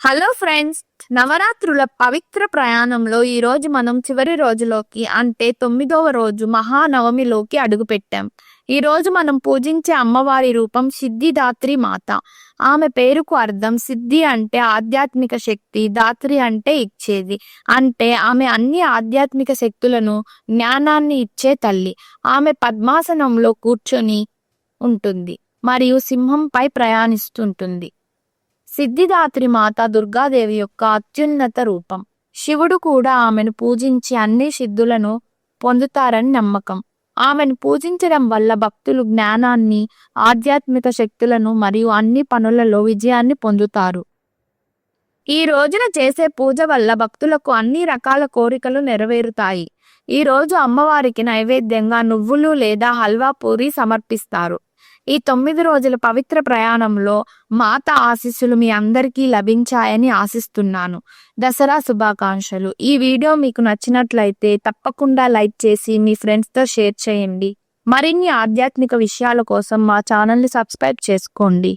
Hello friends నవరాత్రుల పవిత్ర ప్రయాణంలో ఈ రోజు మనం చివరి రోజులోకి అంటే తొమ్మిదవ రోజు మహానవమిలోకి అడుగుపెట్టాం. ఈ రోజు మనం పూజించే అమ్మవారి రూపం సిద్ధిదాత్రి మాత. ఆమె పేరుకు అర్థం సిద్ధి అంటే ఆధ్యాత్మిక శక్తి దాత్రి అంటే ఇచ్చేది. అంటే ఆమె అన్ని ఆధ్యాత్మిక శక్తులను జ్ఞానాన్ని ఇచ్చే తల్లి. ఆమె పద్మాసనంలో కూర్చొని ఉంటుంది మరియు సింహంపై ప్రయాణిస్తుంటుంది. సిద్ధిదాత్రి మాత దుర్గాదేవి యొక్క అత్యున్నత రూపం. శివుడు కూడా ఆమెను పూజించి అన్ని సిద్ధులను పొందుతారని నమ్మకం. ఆమెను పూజించడం వల్ల భక్తులు జ్ఞానాన్ని ఆధ్యాత్మిక శక్తులను మరియు అన్ని పనులలో విజయాన్ని పొందుతారు. ఈ రోజున చేసే పూజ వల్ల భక్తులకు అన్ని రకాల కోరికలు నెరవేరుతాయి. ఈ రోజు అమ్మవారికి నైవేద్యంగా నువ్వులు లేదా హల్వా పూరి సమర్పిస్తారు. ఈ తొమ్మిది రోజుల పవిత్ర ప్రయాణంలో మాత ఆశీస్సులు మీ అందరికీ లభించాయని ఆశిస్తున్నాను. దసరా శుభాకాంక్షలు. ఈ వీడియో మీకు నచ్చినట్లయితే తప్పకుండా లైక్ చేసి మీ ఫ్రెండ్స్తో షేర్ చేయండి. మరిన్ని ఆధ్యాత్మిక విషయాల కోసం మా ఛానల్ని సబ్స్క్రైబ్ చేసుకోండి.